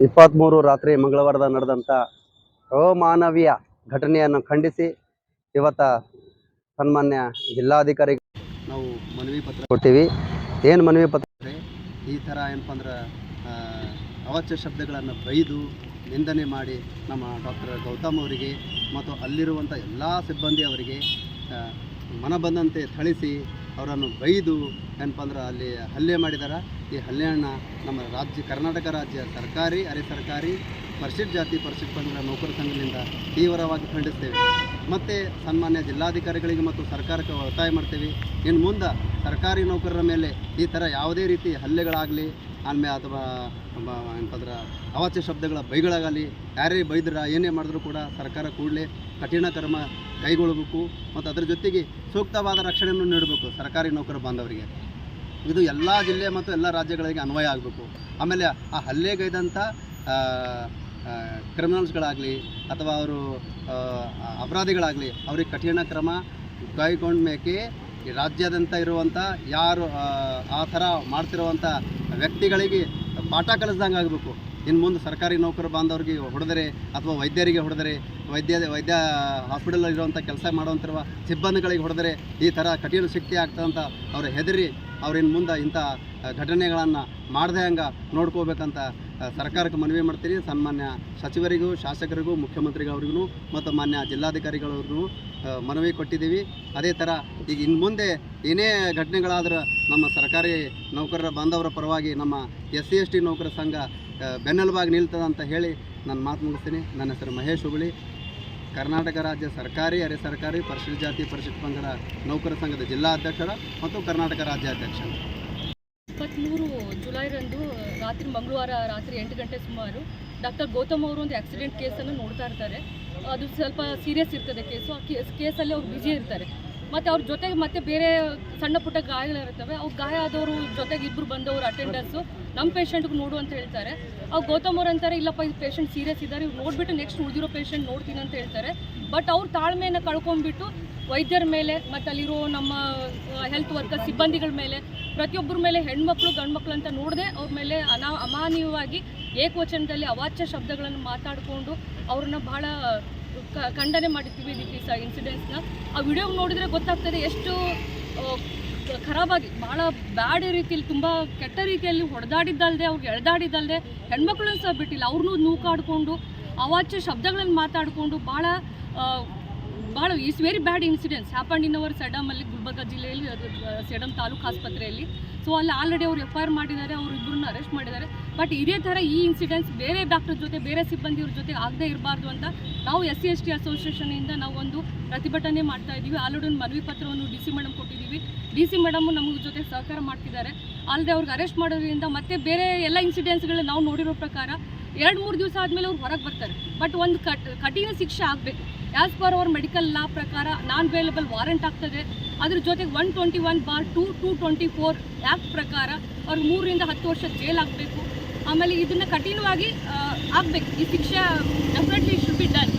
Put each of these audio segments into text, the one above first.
ಇಪ್ಪತ್ತ್ಮೂರು ರಾತ್ರಿ ಮಂಗಳವಾರದ ನಡೆದಂಥ ಅಮಾನವೀಯ ಘಟನೆಯನ್ನು ಖಂಡಿಸಿ ಇವತ್ತ ಸನ್ಮಾನ್ಯ ಜಿಲ್ಲಾಧಿಕಾರಿ ನಾವು ಮನವಿ ಪತ್ರ ಕೊಡ್ತೀವಿ. ಏನು ಮನವಿ ಪತ್ರ? ಈ ಥರ ಏನಪ್ಪ ಅಂದ್ರೆ ಅವಚ್ಯ ಶಬ್ದಗಳನ್ನು ಬೈದು ನಿಂದನೆ ಮಾಡಿ ನಮ್ಮ ಡಾಕ್ಟರ್ ಗೌತಮ್ ಅವರಿಗೆ ಮತ್ತು ಅಲ್ಲಿರುವಂಥ ಎಲ್ಲ ಸಿಬ್ಬಂದಿ ಅವರಿಗೆ ಆ, ಮನ ಬಂದಂತೆ ಥಳಿಸಿ ಅವರನ್ನು ಬೈದು ಏನಪ್ಪ ಅಂದ್ರೆ ಅಲ್ಲಿ ಹಲ್ಲೆ ಮಾಡಿದಾರ. ಈ ಹಲ್ಲೆಯನ್ನು ನಮ್ಮ ರಾಜ್ಯ, ಕರ್ನಾಟಕ ರಾಜ್ಯ ಸರ್ಕಾರಿ, ಅರೆ ಸರ್ಕಾರಿ ಪರಿಶಿಷ್ಟ ಜಾತಿ ಪರಿಶಿಷ್ಟ ಪಂಗಡ ನೌಕರ ಸಂಘದಿಂದ ತೀವ್ರವಾಗಿ ಖಂಡಿಸ್ತೇವೆ. ಮತ್ತು ಸನ್ಮಾನ್ಯ ಜಿಲ್ಲಾಧಿಕಾರಿಗಳಿಗೆ ಮತ್ತು ಸರ್ಕಾರಕ್ಕೆ ಒತ್ತಾಯ ಮಾಡ್ತೇವೆ. ಇನ್ನು ಮುಂದೆ ಸರ್ಕಾರಿ ನೌಕರರ ಮೇಲೆ ಈ ಥರ ಯಾವುದೇ ರೀತಿ ಹಲ್ಲೆಗಳಾಗಲಿ ಆಮೇಲೆ ಅಥವಾ ಏನಪ್ಪಂದ್ರೆ ಅವಾಚ್ಯ ಶಬ್ದಗಳ ಬೈಗಳಾಗಲಿ, ಯಾರೇ ಬೈದ್ರೆ, ಏನೇ ಮಾಡಿದ್ರು ಕೂಡ ಸರ್ಕಾರ ಕೂಡಲೇ ಕಠಿಣ ಕ್ರಮ ಕೈಗೊಳ್ಳಬೇಕು ಮತ್ತು ಅದರ ಜೊತೆಗೆ ಸೂಕ್ತವಾದ ರಕ್ಷಣೆಯನ್ನು ನೀಡಬೇಕು ಸರ್ಕಾರಿ ನೌಕರ ಬಾಂಧವರಿಗೆ. ಇದು ಎಲ್ಲ ಜಿಲ್ಲೆ ಮತ್ತು ಎಲ್ಲ ರಾಜ್ಯಗಳಿಗೆ ಅನ್ವಯ ಆಗಬೇಕು. ಆಮೇಲೆ ಆ ಹಲ್ಲೆಗೈದಂಥ ಕ್ರಿಮಿನಲ್ಸ್ಗಳಾಗಲಿ ಅಥವಾ ಅವರು ಅಪರಾಧಿಗಳಾಗಲಿ ಅವ್ರಿಗೆ ಕಠಿಣ ಕ್ರಮ ಕೈಗೊಂಡ ಮೇಕೆ ಈ ರಾಜ್ಯಾದ್ಯಂತ ಇರುವಂಥ ಯಾರು ಆ, ಥರ ಮಾಡ್ತಿರುವಂಥ ವ್ಯಕ್ತಿಗಳಿಗೆ ಪಾಠ ಕಲಿಸ್ದಂಗೆ ಆಗಬೇಕು. ಇನ್ನು ಮುಂದೆ ಸರ್ಕಾರಿ ನೌಕರ ಬಾಂಧವ್ರಿಗೆ ಹೊಡೆದರೆ ಅಥವಾ ವೈದ್ಯರಿಗೆ ಹೊಡೆದರೆ ವೈದ್ಯ ವೈದ್ಯ ಹಾಸ್ಪಿಟಲಲ್ಲಿ ಇರುವಂಥ ಕೆಲಸ ಮಾಡುವಂತಿರುವ ಸಿಬ್ಬಂದಿಗಳಿಗೆ ಹೊಡೆದರೆ ಈ ಥರ ಕಠಿಣ ಶಕ್ತಿ ಆಗ್ತದಂತ ಅವ್ರು ಹೆದರಿ ಅವ್ರಿನ್ ಮುಂದೆ ಇಂಥ ಘಟನೆಗಳನ್ನು ಮಾಡದೆ ಹಂಗೆ ನೋಡ್ಕೋಬೇಕಂತ ಸರ್ಕಾರಕ್ಕೆ ಮನವಿ ಮಾಡ್ತೀನಿ. ಸನ್ಮಾನ್ಯ ಸಚಿವರಿಗೂ, ಶಾಸಕರಿಗೂ, ಮುಖ್ಯಮಂತ್ರಿಗಳವ್ರಿಗೂ, ಮತ್ತು ಮಾನ್ಯ ಜಿಲ್ಲಾಧಿಕಾರಿಗಳವ್ರಿಗೂ ಮನವಿ ಕೊಟ್ಟಿದ್ದೀವಿ. ಅದೇ ಥರ ಈಗ ಇನ್ನು ಮುಂದೆ ಏನೇ ಘಟನೆಗಳಾದರೂ ನಮ್ಮ ಸರ್ಕಾರಿ ನೌಕರರ ಬಾಂಧವರ ಪರವಾಗಿ ನಮ್ಮ ಎಸ್ ಸಿ ನೌಕರ ಸಂಘ ಬೆನ್ನೆಲುಬಾಗಿ ನಿಲ್ತದೆ ಅಂತ ಹೇಳಿ ನಾನು ಮಾತು ಮುಗಿಸ್ತೀನಿ. ನನ್ನ ಹೆಸರು ಮಹೇಶ್ ಹುಬಳಿ. ಕರ್ನಾಟಕ ರಾಜ್ಯ ಸರ್ಕಾರಿ, ಅರೆ ಸರ್ಕಾರಿ ಪರಿಶಿಷ್ಟ ಜಾತಿ ಪರಿಶಿಷ್ಟ ಪಂಗಡ ನೌಕರ ಸಂಘದ ಜಿಲ್ಲಾ ಅಧ್ಯಕ್ಷರ ಮತ್ತು ಕರ್ನಾಟಕ ರಾಜ್ಯಾಧ್ಯಕ್ಷರು. ಇಪ್ಪತ್ತ್ಮೂರು ಜುಲೈರಂದು ರಾತ್ರಿ ಮಂಗಳವಾರ ರಾತ್ರಿ ಎಂಟು ಗಂಟೆ ಸುಮಾರು ಡಾಕ್ಟರ್ ಗೌತಮ್ ಅವರು ಒಂದು ಆಕ್ಸಿಡೆಂಟ್ ಕೇಸನ್ನು ನೋಡ್ತಾ ಇರ್ತಾರೆ. ಅದು ಸ್ವಲ್ಪ ಸೀರಿಯಸ್ ಇರ್ತದೆ ಕೇಸು. ಆ ಕೇಸ್, ಕೇಸಲ್ಲಿ ಅವ್ರು ಬ್ಯುಸಿ ಇರ್ತಾರೆ. ಮತ್ತು ಅವ್ರ ಜೊತೆಗೆ ಮತ್ತೆ ಬೇರೆ ಸಣ್ಣ ಪುಟ್ಟ ಗಾಯಗಳಿರ್ತವೆ ಅವ್ರು ಗಾಯ ಆದವರು ಜೊತೆಗೆ ಇಬ್ಬರು ಬಂದವರು ಅಟೆಂಡರ್ಸು ನಮ್ಮ ಪೇಷಂಟ್ಗೆ ನೋಡು ಅಂತ ಹೇಳ್ತಾರೆ. ಅವ್ರು ಗೌತಮ್ ಅವ್ರು ಅಂತಾರೆ, ಇಲ್ಲಪ್ಪ, ಈ ಪೇಷಂಟ್ ಸೀರಿಯಸ್ ಇದ್ದಾರೆ. ಇವ್ರು ನೋಡಿಬಿಟ್ಟು ನೆಕ್ಸ್ಟ್ ಉಳಿದಿರೋ ಪೇಷಂಟ್ ನೋಡ್ತೀನಿ ಅಂತ ಹೇಳ್ತಾರೆ. ಬಟ್ ಅವ್ರ ತಾಳ್ಮೆಯನ್ನು ಕಳ್ಕೊಂಡ್ಬಿಟ್ಟು ವೈದ್ಯರ ಮೇಲೆ ಮತ್ತು ಅಲ್ಲಿರೋ ನಮ್ಮ ಹೆಲ್ತ್ ವರ್ಕರ್ ಸಿಬ್ಬಂದಿಗಳ ಮೇಲೆ, ಪ್ರತಿಯೊಬ್ಬರ ಮೇಲೆ ಹೆಣ್ಮಕ್ಳು, ಗಂಡ್ಮಕ್ಳು ಅಂತ ನೋಡದೆ ಅವ್ರ ಮೇಲೆ ಅನಾ ಅಮಾನ್ಯವಾಗಿ ಏಕವಚನದಲ್ಲಿ ಅವಾಚ್ಯ ಶಬ್ದಗಳನ್ನು ಮಾತಾಡಿಕೊಂಡು ಅವ್ರನ್ನ ಬಹಳ ಖಂಡನೆ ಮಾಡಿರ್ತೀವಿ ಈ ಇನ್ಸಿಡೆಂಟ್ಸ್ನ ಆ ವಿಡಿಯೋ ನೋಡಿದರೆ ಗೊತ್ತಾಗ್ತದೆ ಎಷ್ಟು ಖರಾಬಾಗಿ ಭಾಳ ಬ್ಯಾಡ್ ರೀತಿಯಲ್ಲಿ, ತುಂಬ ಕೆಟ್ಟ ರೀತಿಯಲ್ಲಿ ಹೊಡೆದಾಡಿದ್ದಲ್ಲದೆ ಅವ್ರಿಗೆ ಎಳೆದಾಡಿದ್ದಲ್ಲದೆ ಹೆಣ್ಮಕ್ಳನ್ನ ಸಹ ಬಿಟ್ಟಿಲ್ಲ. ಅವ್ರನ್ನೂ ನೂಕಾಡಿಕೊಂಡು ಅವಾಚ್ಯ ಶಬ್ದಗಳನ್ನು ಮಾತಾಡಿಕೊಂಡು ಭಾಳ ಭಾಳ it's very bad incidents happened in our ಸಡಮಲ್ಲಿ Gulbarga ಜಿಲ್ಲೆಯಲ್ಲಿ ಅದು, ತಾಲೂಕು ಆಸ್ಪತ್ರೆಯಲ್ಲಿ. ಸೊ ಅಲ್ಲಿ ಆಲ್ರೆಡಿ ಅವ್ರು ಎಫ್ ಐ ಆರ್ ಮಾಡಿದ್ದಾರೆ ಅವ್ರು ಇಬ್ಬರನ್ನ ಅರೆಸ್ಟ್ ಮಾಡಿದ್ದಾರೆ. ಬಟ್ ಇದೇ ಥರ ಈ ಇನ್ಸಿಡೆಂಟ್ಸ್ ಬೇರೆ ಡಾಕ್ಟರ್ ಜೊತೆ ಬೇರೆ ಸಿಬ್ಬಂದಿಯವ್ರ ಜೊತೆ ಆಗದೇ ಇರಬಾರ್ದು ಅಂತ ನಾವು ಎಸ್ ಸಿ ಎಸ್ ಟಿ ಅಸೋಸಿಯೇಷನಿಂದ ನಾವು ಒಂದು ಪ್ರತಿಭಟನೆ ಮಾಡ್ತಾ ಇದ್ದೀವಿ. ಆಲ್ರೆಡಿ ಒಂದು ಮನವಿ ಪತ್ರವನ್ನು ಡಿ ಸಿ ಮೇಡಮ್ ಕೊಟ್ಟಿದ್ದೀವಿ. ಡಿ ಸಿ ಮೇಡಮು ನಮ್ಮ ಜೊತೆ ಸಹಕಾರ ಮಾಡ್ತಿದ್ದಾರೆ. ಅಲ್ಲದೆ ಅವ್ರಿಗೆ ಅರೆಸ್ಟ್ ಮಾಡೋದ್ರಿಂದ ಮತ್ತೆ ಬೇರೆ ಎಲ್ಲ ಇನ್ಸಿಡೆಂಟ್ಸ್ಗಳು ನಾವು ನೋಡಿರೋ ಪ್ರಕಾರ ಎರಡು ಮೂರು ದಿವಸ ಆದಮೇಲೆ ಅವ್ರು ಹೊರಗೆ ಬರ್ತಾರೆ. ಬಟ್ ಒಂದು ಕಠಿಣ ಶಿಕ್ಷೆ ಆಗಬೇಕು. As per our medical law ಪ್ರಕಾರ ನಾನ್ ವೇಲೇಬಲ್ ವಾರೆಂಟ್ ಆಗ್ತದೆ. ಅದ್ರ ಜೊತೆಗೆ one twenty one bar two to twenty four act ಪ್ರಕಾರ ಅವ್ರಿಗೆ ಮೂರರಿಂದ ಹತ್ತು ವರ್ಷ ಜೈಲ್ ಆಗಬೇಕು. ಆಮೇಲೆ ಇದನ್ನು ಕಠಿಣವಾಗಿ ಆಗಬೇಕು. ಈ ಶಿಕ್ಷೆ ಡೆಫಿನೆಟ್ಲಿ ಶುಡ್ ಬಿ ಡನ್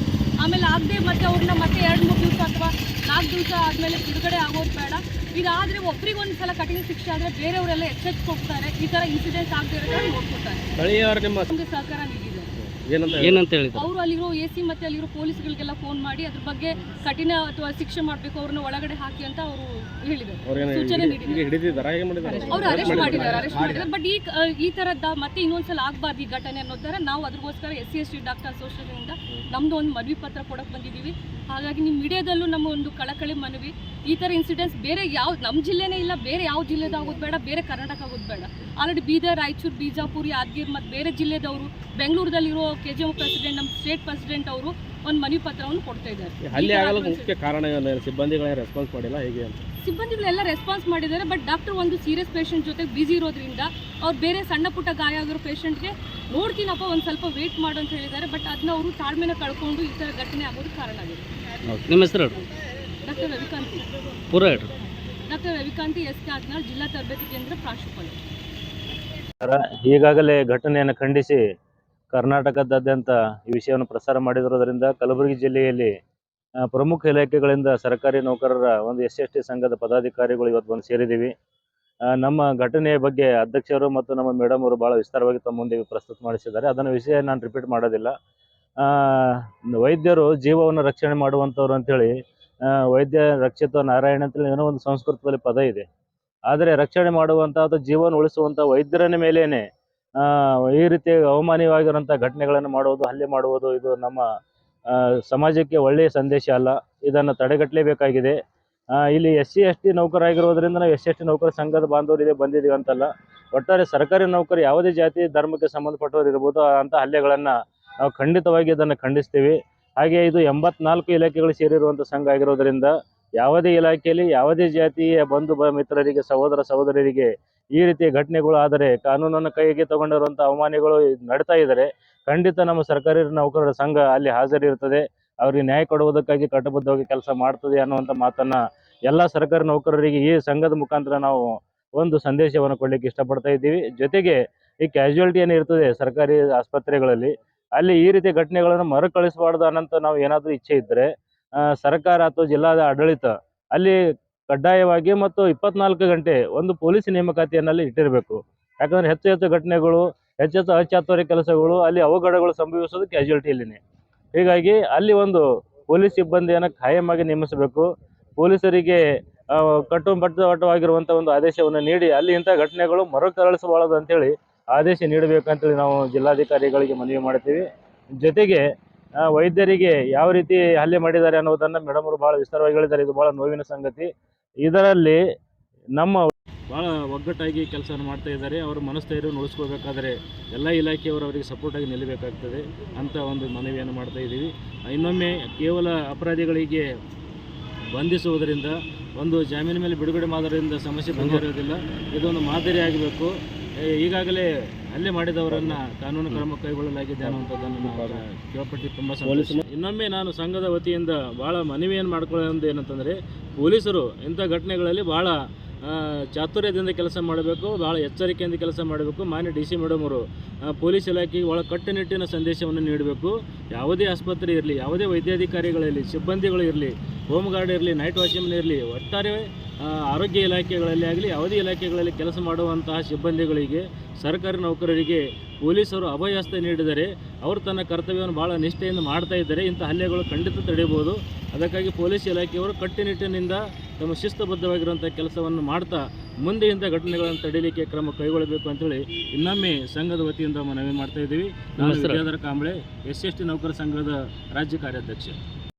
ಆಮೇಲೆ ಆಗದೆ ಮತ್ತೆ ಅವ್ರನ್ನ ಮತ್ತೆ ಎರಡು ಮೂರು ದಿವಸ ಅಥವಾ ನಾಲ್ಕು ದಿವಸ ಆದಮೇಲೆ ಬಿಡುಗಡೆ ಆಗೋದು ಬೇಡ. ಇದಾದರೆ ಒಬ್ಬರಿಗೆ ಒಂದು ಸಲ ಕಠಿಣ ಶಿಕ್ಷೆ ಆದರೆ ಬೇರೆಯವರೆಲ್ಲ ಎಚ್ಚೆಚ್ಚು ಹೋಗ್ತಾರೆ ಈ ಥರ ಇನ್ಸಿಡೆಂಟ್ಸ್ ಆಗದೆ ಇರೋದನ್ನ ನೋಡ್ಕೊತಾರೆ ಸ್ಥಳೀಯರು ನಿಮ್ಮ ನಮಗೆ ಸಹಕಾರ ನೀಡಿದ್ದಾರೆ ಏನಂತ ಹೇಳಿದ್ರು? ಅವರು ಅಲ್ಲಿರೋ ಎ ಸಿ ಮತ್ತೆ ಅಲ್ಲಿರೋ ಪೊಲೀಸ್ಗಳಿಗೆಲ್ಲ ಫೋನ್ ಮಾಡಿ ಅದ್ರ ಬಗ್ಗೆ ಕಠಿಣ ಅಥವಾ ಶಿಕ್ಷೆ ಮಾಡಬೇಕು ಅವ್ರನ್ನ ಒಳಗಡೆ ಹಾಕಿ ಅಂತ ಅವರು ಹೇಳಿದ್ದಾರೆ ಸೂಚನೆ ನೀಡಿದ್ದಾರೆ. ಅವರು ಅರೆಸ್ಟ್ ಮಾಡಿದ್ದಾರೆ. ಅರೆಸ್ಟ್ ಮಾಡಿದ್ದಾರೆ. ಬಟ್ ಈ ಈ ಥರದ ಮತ್ತೆ ಇನ್ನೊಂದ್ಸಲ ಆಗಬಾರ್ದು ಈ ಘಟನೆ ಅನ್ನೋ ಥರ ನಾವು ಅದ್ರಗೋಸ್ಕರ S C S T doctor ಅಸೋಸಿಯೇಷನಿಂದ ನಮ್ಮದು ಒಂದು ಮನವಿ ಪತ್ರ ಕೊಡಕ್ಕೆ ಬಂದಿದ್ದೀವಿ. ಹಾಗಾಗಿ ನಿಮ್ಮ ಮೀಡಿಯಾದಲ್ಲೂ ನಮ್ಮ ಒಂದು ಕಳಕಳಿ ಮನವಿ. ಈ ಥರ ಇನ್ಸಿಡೆಂಟ್ಸ್ ಬೇರೆ ಯಾವ ನಮ್ಮ ಜಿಲ್ಲೆನೇ ಇಲ್ಲ, ಬೇರೆ ಯಾವ ಜಿಲ್ಲೆದ ಆಗೋದು ಬೇಡ, ಬೇರೆ ಕರ್ನಾಟಕ ಆಗೋದು ಬೇಡ. ಆಲ್ರೆಡಿ ಬೀದರ್, ರಾಯಚೂರು, ಬಿಜಾಪುರ, ಯಾದಗಿರಿ ಮತ್ತು ಬೇರೆ ಜಿಲ್ಲೆದವರು, ಬೆಂಗಳೂರದಲ್ಲಿರೋ ಕೆ ಜಿ ಎಂ ಪ್ರೆಸಿಡೆಂಟ್ ನಮ್ಮ ಸ್ಟೇಟ್ ಪ್ರೆಸಿಡೆಂಟ್ ಅವರು ಒಂದು ಮನವಿ ಪತ್ರವನ್ನು ಕೊಡ್ತಾ ಇದ್ದಾರೆ. ಈ ಹಲ್ಲೆ ಆಗಲು ಮುಖ್ಯ ಕಾರಣ ಏನು? ಸಿಬ್ಬಂದಿಗಳೇ ರೆಸ್ಪಾನ್ಸ್ ಮಾಡಿಲ್ಲ? ಹೇಗೆ ಅಂತ? ಸಿಬ್ಬಂದಿಗಳೆಲ್ಲ ರೆಸ್ಪಾನ್ಸ್ ಮಾಡಿದ್ದಾರೆ ಬಟ್ ಡಾಕ್ಟರ್ ಒಂದು ಸೀರಿಯಸ್ ಪೇಷಂಟ್ ಜೊತೆ ಬ್ಯುಸಿ ಇರೋದ್ರಿಂದ ಅವ್ರು ಬೇರೆ ಸಣ್ಣ ಪುಟ್ಟ ಗಾಯ ಆಗಿರೋ ಪೇಷಂಟ್ಗೆ ನೋಡ್ತೀನಪ್ಪ ಒಂದು ಸ್ವಲ್ಪ ವೇಟ್ ಮಾಡು ಅಂತ ಹೇಳಿದ್ದಾರೆ ಬಟ್ ಅದನ್ನ ಅವರು ತಾಳ್ಮೆನ ಕಳ್ಕೊಂಡು ಈ ಥರ ಘಟನೆ ಆಗೋದು ಕಾರಣ ಆಗಿದೆ. ನಿಮ್ಮ ಹೆಸರು ಡಾಕ್ಟರ್ ರವಿಕಾಂತಿ. ಪೂರ ಡಾಕ್ಟರ್ ರವಿಕಾಂತಿ ಎಸ್ ಕೆ ಜಿಲ್ಲಾ ತರಬೇತಿ ಕೇಂದ್ರ ಪ್ರಾಂಶುಪಾಲ ಈಗಾಗಲೇ ಘಟನೆಯನ್ನು ಖಂಡಿಸಿ ಕರ್ನಾಟಕದಾದ್ಯಂತ ಈ ವಿಷಯವನ್ನು ಪ್ರಸಾರ ಮಾಡಿರುವುದರಿಂದ ಕಲಬುರಗಿ ಜಿಲ್ಲೆಯಲ್ಲಿ ಪ್ರಮುಖ ಇಲಾಖೆಗಳಿಂದ ಸರ್ಕಾರಿ ನೌಕರರ ಒಂದು ಎಸ್ ಎಸ್ ಟಿ ಸಂಘದ ಪದಾಧಿಕಾರಿಗಳು ಇವತ್ತು ಬಂದು ಸೇರಿದ್ದೀವಿ. ನಮ್ಮ ಘಟನೆಯ ಬಗ್ಗೆ ಅಧ್ಯಕ್ಷರು ಮತ್ತು ನಮ್ಮ ಮೇಡಮ್ ಅವರು ಭಾಳ ವಿಸ್ತಾರವಾಗಿ ತಮ್ಮ ಮುಂದೆ ಪ್ರಸ್ತುತ ಮಾಡಿಸಿದ್ದಾರೆ. ಅದನ್ನು ವಿಷಯ ನಾನು ರಿಪೀಟ್ ಮಾಡೋದಿಲ್ಲ. ವೈದ್ಯರು ಜೀವವನ್ನು ರಕ್ಷಣೆ ಮಾಡುವಂಥವ್ರು ಅಂಥೇಳಿ ವೈದ್ಯ ರಕ್ಷಿತ ನಾರಾಯಣ ಅಂತೇಳಿ ಏನೋ ಒಂದು ಸಂಸ್ಕೃತದಲ್ಲಿ ಪದ ಇದೆ. ಆದರೆ ರಕ್ಷಣೆ ಮಾಡುವಂಥ ಅಥವಾ ಜೀವನ ಉಳಿಸುವಂಥ ವೈದ್ಯರನ ಮೇಲೇನೆ ಈ ರೀತಿ ಅವಮಾನವಾಗಿರುವಂತಹ ಘಟನೆಗಳನ್ನು ಮಾಡುವುದು, ಹಲ್ಲೆ ಮಾಡುವುದು ಇದು ನಮ್ಮ ಸಮಾಜಕ್ಕೆ ಒಳ್ಳೆಯ ಸಂದೇಶ ಅಲ್ಲ. ಇದನ್ನು ತಡೆಗಟ್ಟಲೇಬೇಕಾಗಿದೆ. ಇಲ್ಲಿ ಎಸ್ ಸಿ, ಎಸ್ ಟಿ ನೌಕರಾಗಿರೋದ್ರಿಂದ ನಾವು ಎಸ್ ಸಿ, ಎಸ್ ಟಿ ನೌಕರ ಸಂಘದ ಬಾಂಧವರಿಗೆ ಬಂದಿದ್ದೀವಿ ಅಂತಲ್ಲ ಒಟ್ಟಾರೆ ಸರ್ಕಾರಿ ನೌಕರು ಯಾವುದೇ ಜಾತಿ, ಧರ್ಮಕ್ಕೆ ಸಂಬಂಧಪಟ್ಟವರು ಇರ್ಬೋದು, ಅಂಥ ಹಲ್ಲೆಗಳನ್ನು ನಾವು ಖಂಡಿತವಾಗಿ ಇದನ್ನು ಖಂಡಿಸ್ತೀವಿ. ಹಾಗೆ ಇದು ಎಂಬತ್ನಾಲ್ಕು ಇಲಾಖೆಗಳು ಸೇರಿರುವಂಥ ಸಂಘ ಆಗಿರೋದ್ರಿಂದ ಯಾವುದೇ ಇಲಾಖೆಯಲ್ಲಿ ಯಾವುದೇ ಜಾತಿಯ ಬಂಧು ಬ ಮಿತ್ರರಿಗೆ, ಸಹೋದರ ಸಹೋದರರಿಗೆ ಈ ರೀತಿಯ ಘಟನೆಗಳು ಆದರೆ ಕಾನೂನನ್ನು ಕೈಗೆ ತಗೊಂಡಿರುವಂತಹ ಅವಮಾನಿಗಳು ನಡೀತಾ ಇದ್ದಾರೆ ಖಂಡಿತ ನಮ್ಮ ಸರ್ಕಾರಿ ನೌಕರರ ಸಂಘ ಅಲ್ಲಿ ಹಾಜರಿರ್ತದೆ ಅವರಿಗೆ ನ್ಯಾಯ ಕೊಡುವುದಕ್ಕಾಗಿ ಕಟ್ಟಬದ್ಧವಾಗಿ ಕೆಲಸ ಮಾಡ್ತದೆ ಅನ್ನುವಂಥ ಮಾತನ್ನ ಎಲ್ಲ ಸರ್ಕಾರಿ ನೌಕರರಿಗೆ ಈ ಸಂಘದ ಮುಖಾಂತರ ನಾವು ಒಂದು ಸಂದೇಶವನ್ನು ಕೊಡ್ಲಿಕ್ಕೆ ಇಷ್ಟಪಡ್ತಾ ಇದ್ದೀವಿ. ಜೊತೆಗೆ ಈ ಕ್ಯಾಶುಯಾಲಿಟಿ ಏನು ಇರ್ತದೆ ಸರ್ಕಾರಿ ಆಸ್ಪತ್ರೆಗಳಲ್ಲಿ ಅಲ್ಲಿ ಈ ರೀತಿಯ ಘಟನೆಗಳನ್ನು ಮರುಕಳಿಸಬಾರ್ದು ಅನ್ನೋಂಥ ನಾವು ಏನಾದರೂ ಇಚ್ಛೆ ಇದ್ದರೆ ಸರ್ಕಾರ ಅಥವಾ ಜಿಲ್ಲಾದ ಆಡಳಿತ ಅಲ್ಲಿ ಕಡ್ಡಾಯವಾಗಿ ಮತ್ತು ಇಪ್ಪತ್ನಾಲ್ಕು ಗಂಟೆ ಒಂದು ಪೊಲೀಸ್ ನೇಮಕಾತಿಯನ್ನಲ್ಲಿ ಇಟ್ಟಿರಬೇಕು. ಯಾಕಂದ್ರೆ ಹೆಚ್ಚು ಹೆಚ್ಚು ಘಟನೆಗಳು ಹೆಚ್ಚು ಹೆಚ್ಚು ಅಚಾತುರ್ಯ ಕೆಲಸಗಳು ಅಲ್ಲಿ ಅವಘಡಗಳು ಸಂಭವಿಸೋದು ಕ್ಯಾಶುಯಾಲಿಟಿಯಲ್ಲಿನೇ ಹೀಗಾಗಿ ಅಲ್ಲಿ ಒಂದು ಪೊಲೀಸ್ ಸಿಬ್ಬಂದಿಯನ್ನು ಖಾಯಮಾಗಿ ನೇಮಿಸಬೇಕು. ಪೊಲೀಸರಿಗೆ ಆ, ಕಟ್ಟುಬದ್ಧವಾಗಿರುವಂಥ ಒಂದು ಆದೇಶವನ್ನು ನೀಡಿ ಅಲ್ಲಿ ಇಂಥ ಘಟನೆಗಳು ಮರುಕಳಿಸಬಾರದು ಅಂತೇಳಿ ಆದೇಶ ನೀಡಬೇಕಂತೇಳಿ ನಾವು ಜಿಲ್ಲಾಧಿಕಾರಿಗಳಿಗೆ ಮನವಿ ಮಾಡ್ತೀವಿ. ಜೊತೆಗೆ ವೈದ್ಯರಿಗೆ ಯಾವ ರೀತಿ ಹಲ್ಲೆ ಮಾಡಿದ್ದಾರೆ ಅನ್ನೋದನ್ನ ಮೇಡಮ್ ಅವರು ಬಹಳ ವಿಸ್ತಾರವಾಗಿ ಹೇಳಿದ್ದಾರೆ. ಇದು ಬಹಳ ನೋವಿನ ಸಂಗತಿ. ಇದರಲ್ಲಿ ನಮ್ಮ ಬಹಳ ಒಗ್ಗಟ್ಟಾಗಿ ಕೆಲಸ ಮಾಡ್ತಾ ಇದ್ದಾರೆ. ಅವರ ಮನಸ್ಥೈರ್ಯವನ್ನು ಉಳಿಸ್ಕೋಬೇಕಾದ್ರೆ ಎಲ್ಲ ಇಲಾಖೆಯವರು ಅವರಿಗೆ ಸಪೋರ್ಟಾಗಿ ನಿಲ್ಲಬೇಕಾಗ್ತದೆ ಅಂತ ಒಂದು ಮನವಿಯನ್ನು ಮಾಡ್ತಾ ಇದ್ದೀವಿ. ಇನ್ನೊಮ್ಮೆ ಕೇವಲ ಅಪರಾಧಿಗಳಿಗೆ ಬಂಧಿಸುವುದರಿಂದ, ಒಂದು ಜಾಮೀನು ಮೇಲೆ ಬಿಡುಗಡೆ ಮಾಡೋದ್ರಿಂದ ಸಮಸ್ಯೆ ಬಂದಿರೋದಿಲ್ಲ. ಇದೊಂದು ಮಾದರಿ ಆಗಬೇಕು ಈಗಾಗಲೇ ಹಲ್ಲೆ ಮಾಡಿದವರನ್ನ ಕಾನೂನು ಕ್ರಮ ಕೈಗೊಳ್ಳಲಾಗಿದೆ ಅನ್ನುವಂಥದ್ದನ್ನು ನಾವು ಕೇಳ್ಪಟ್ಟು ತುಂಬ ಸಂತೋಷ. ಇನ್ನೊಮ್ಮೆ ನಾನು ಸಂಘದ ವತಿಯಿಂದ ಭಾಳ ಮನವಿಯನ್ನು ಮಾಡ್ಕೊಳ್ಳೋದು ಏನಂತಂದರೆ ಪೊಲೀಸರು ಇಂಥ ಘಟನೆಗಳಲ್ಲಿ ಭಾಳ ಚಾತುರ್ಯದಿಂದ ಕೆಲಸ ಮಾಡಬೇಕು ಭಾಳ ಎಚ್ಚರಿಕೆಯಿಂದ ಕೆಲಸ ಮಾಡಬೇಕು. ಮಾನ್ಯ ಡಿ ಸಿ ಮೇಡಮ್ ಅವರು ಪೊಲೀಸ್ ಇಲಾಖೆಗೆ ಭಾಳ ಕಟ್ಟುನಿಟ್ಟಿನ ಸಂದೇಶವನ್ನು ನೀಡಬೇಕು. ಯಾವುದೇ ಆಸ್ಪತ್ರೆ ಇರಲಿ, ಯಾವುದೇ ವೈದ್ಯಾಧಿಕಾರಿಗಳಿರಲಿ ಸಿಬ್ಬಂದಿಗಳು ಇರಲಿ, ಹೋಮ್ ಗಾರ್ಡ್ ಇರಲಿ, ನೈಟ್ ವಾಚ್ಮನ್ ಇರಲಿ, ಒಟ್ಟಾರೆ ಆರೋಗ್ಯ ಇಲಾಖೆಗಳಲ್ಲಿ ಆಗಲಿ, ಯಾವುದೇ ಇಲಾಖೆಗಳಲ್ಲಿ ಕೆಲಸ ಮಾಡುವಂತಹ ಸಿಬ್ಬಂದಿಗಳಿಗೆ, ಸರ್ಕಾರಿ ನೌಕರರಿಗೆ ಪೊಲೀಸರು ಅಭಯಹಸ್ತ ನೀಡಿದರೆ, ಅವರು ತನ್ನ ಕರ್ತವ್ಯವನ್ನು ಭಾಳ ನಿಷ್ಠೆಯಿಂದ ಮಾಡ್ತಾ ಇದ್ದಾರೆ. ಇಂಥ ಹಲ್ಲೆಗಳು ಖಂಡಿತ ತಡೆಯಬಹುದು. ಅದಕ್ಕಾಗಿ ಪೊಲೀಸ್ ಇಲಾಖೆಯವರು ಕಟ್ಟುನಿಟ್ಟಿನಿಂದ ತಮ್ಮ ಶಿಸ್ತುಬದ್ಧವಾಗಿರುವಂಥ ಕೆಲಸವನ್ನು ಮಾಡ್ತಾ ಮುಂದೆ ಇಂಥ ಘಟನೆಗಳನ್ನು ತಡೀಲಿಕ್ಕೆ ಕ್ರಮ ಕೈಗೊಳ್ಳಬೇಕು ಅಂತೇಳಿ ಇನ್ನೊಮ್ಮೆ ಸಂಘದ ವತಿಯಿಂದ ಮನವಿ ಮಾಡ್ತಾ ಇದ್ದೀವಿ ನಾನು ನಮಸ್ಕಾರ. Vidyadhara Kamble S S T ನೌಕರ ಸಂಘದ ರಾಜ್ಯ ಕಾರ್ಯಾಧ್ಯಕ್ಷ